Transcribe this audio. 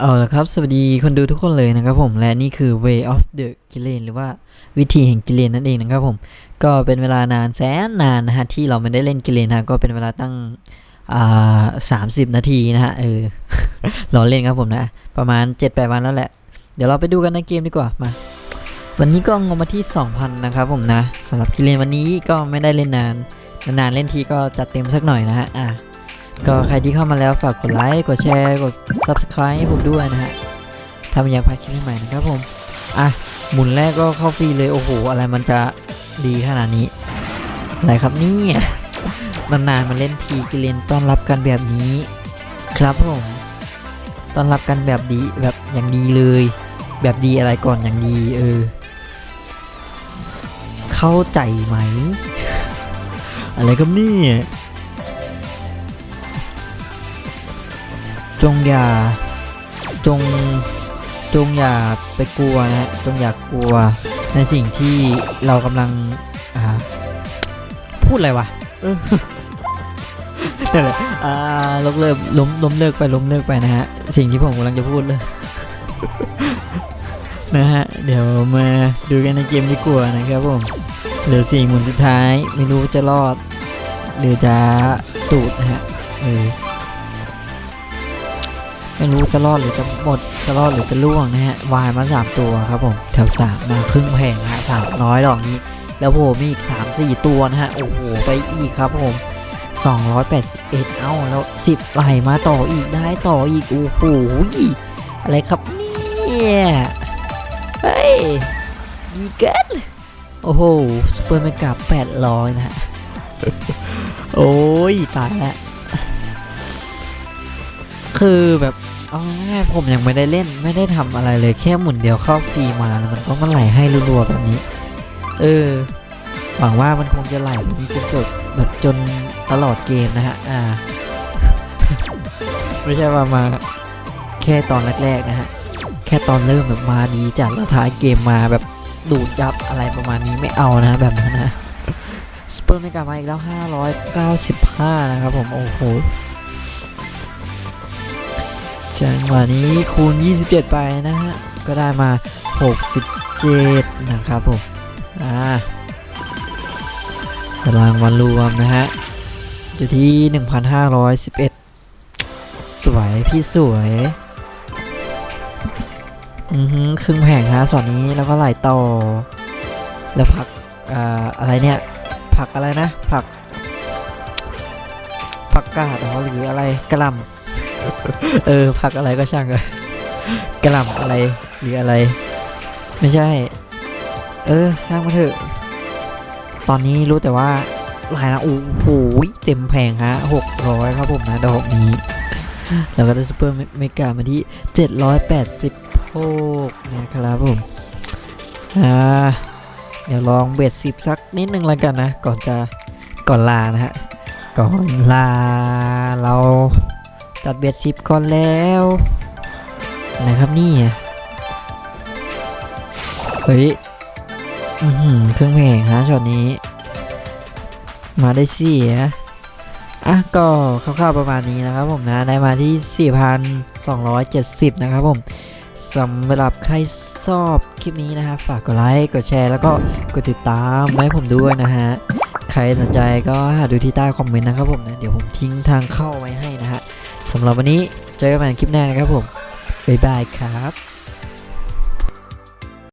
เอาละครับ สวัสดีคนดูทุกคนเลยนะครับผมและนี่คือ Way of the g i l l e n หรือว่าวิธีแห่งกิเลนนั่นเองนะครับผม ก็เป็นเวลานานแสนนานนะฮะที่เราไม่ได้เล่นกิเลนฮะก็เป็นเวลาตั้งอ่าสามสิบนาทีนะฮะเออรอเล่นครับผมนะ ประมาณ7-8วันแล้วแหละ เดี๋ยวเราไปดูกันในเกมดีกว่ามาวันนี้ก็งงมาที่ 2,000 นะครับผมนะสำหรับกิเลนวันนี้ก็ไม่ได้เล่นนานนานเล่นทีก็จัดเต็มสักหน่อยนะฮะอะ ก็ใครที่เข้ามาแล้วฝากกดไลค์ กดแชร์ กด Subscribe ให้ผมด้วยนะฮะถ้าไม่อยากพลาดคลิปใหม่นะครับผม อะ หมุนแรกก็เข้าฟรีเลย โอ้โห อะไรมันจะดีขนาดนี้ อะไรครับนี่ยนานๆมาเล่นทีกิเลนต้อนรับกันแบบนี้ ครับผมต้อนรับกันแบบดีแบบอย่างดีเลย แบบดีอะไรก่อนอย่างดีเออ เข้าใจไหม อะไรครับนี่ จงอย่า จง จงอย่าไปกลัวนะฮะ จงอย่ากกลัวในสิ่งที่เรากำลัง อ่า พูดอะไรวะเออนั่นแหละอ่าล้มเลิกล้มล้มเลิกไปล้มเลิกไปนะฮะ สิ่งที่ผมกำลังจะพูดเลย นะฮะ เดี๋ยวมาดูกันในเกมดีกว่านะครับผม เหลือสี่หมุนสุดท้าย ไม่รู้จะรอด หรือจะตูดนะฮะเออ ไม่รู้จะรอดหรือจะหมด จะรอดหรือจะล่วงนะฮะ วายมาสามตัวครับผม แถวสามมาครึ่งแผงนะฮะสามน้อยดอกนี้ แล้วโผล่มีอีกสามสี่ตัวนะฮะ โอ้โห ไปอีกครับผม281เอ้า แล้ว10ไหลมาต่ออีกได้ต่ออีก โอ้โห อะไรครับเนี่ย เฮ้ย ดีเกินโอ้โหซูเปอร์เมกา800นะฮะ โอ้ย ตายแล้ว คือแบบเอาง่ายผมยังไม่ได้เล่นไม่ได้ทำอะไรเลยแค่หมุนเดียวเข้าฟรีมาแล้วมันก็มาไหลให้รัวๆแบบนี้ เออหวังว่ามันคงจะไหลแบบจนจบแบบจนตลอดเกมนะฮะอ่า ไม่ใช่ว่ามาแค่ตอนแรกๆนะฮะแค่ตอนเริ่มแบบมาดีจัดแล้วท้ายเกมมาแบบดูดยับอะไรประมาณนี้ไม่เอานะแบบนั้นนะสเปอร์ไม่กลับมาอีกแล้ว 595 นะครับผม โอ้โห จังหวะนี้คูณ 27 ไปนะฮะ ก็ได้มา 67 นะครับผม อ่าตารางวันรวมนะฮะ อยู่ที่ 1,511 สวยพี่สวย อือฮึครึ่งแผงฮะส่วนนี้แล้วก็ไหลต่อ แล้วผัก อ่า อะไรเนี่ย ผักอะไรนะ ผัก ผักกาดหรืออะไรกระลำ เออผักอะไรก็ช่างเลยกระหล่ำอะไรหรืออะไร ไม่ใช่ เออช่างมาเถอะ ตอนนี้รู้แต่ว่าลายนะโอ้โหเต็มแพงฮะหกร้อยครับผมนะดอกนี้แล้วก็ได้ซูเปอร์เมกามาที่เจ็ดร้อยแปดสิบโกนะครับผม อ่า เดี๋ยวลองเบ็ดสิบสักนิดนึงแล้วกันนะ ก่อนจะก่อนลานะฮะ ก่อนลาเรา ตัดเบ็ดสิบก่อนแล้วนะครับนี่เฮ้ยอือหือเครื่องเพลงฮะช็อตนี้ มาได้สี่อะอะก็คร่าวๆประมาณนี้นะครับผมนะได้มาที่ 4,270 นะครับผมสำหรับใครชอบคลิปนี้นะฮะฝากกดไลค์กดแชร์แล้วก็กดติดตามให้ผมด้วยนะฮะ ใครสนใจก็หาดูที่ใต้คอมเมนต์นะครับผมนะ เดี๋ยวผมทิ้งทางเข้าไว้ให้นะ สำหรับวันนี้เจอกันใหม่ในคลิปหน้านะครับผมบ๊ายบายครับ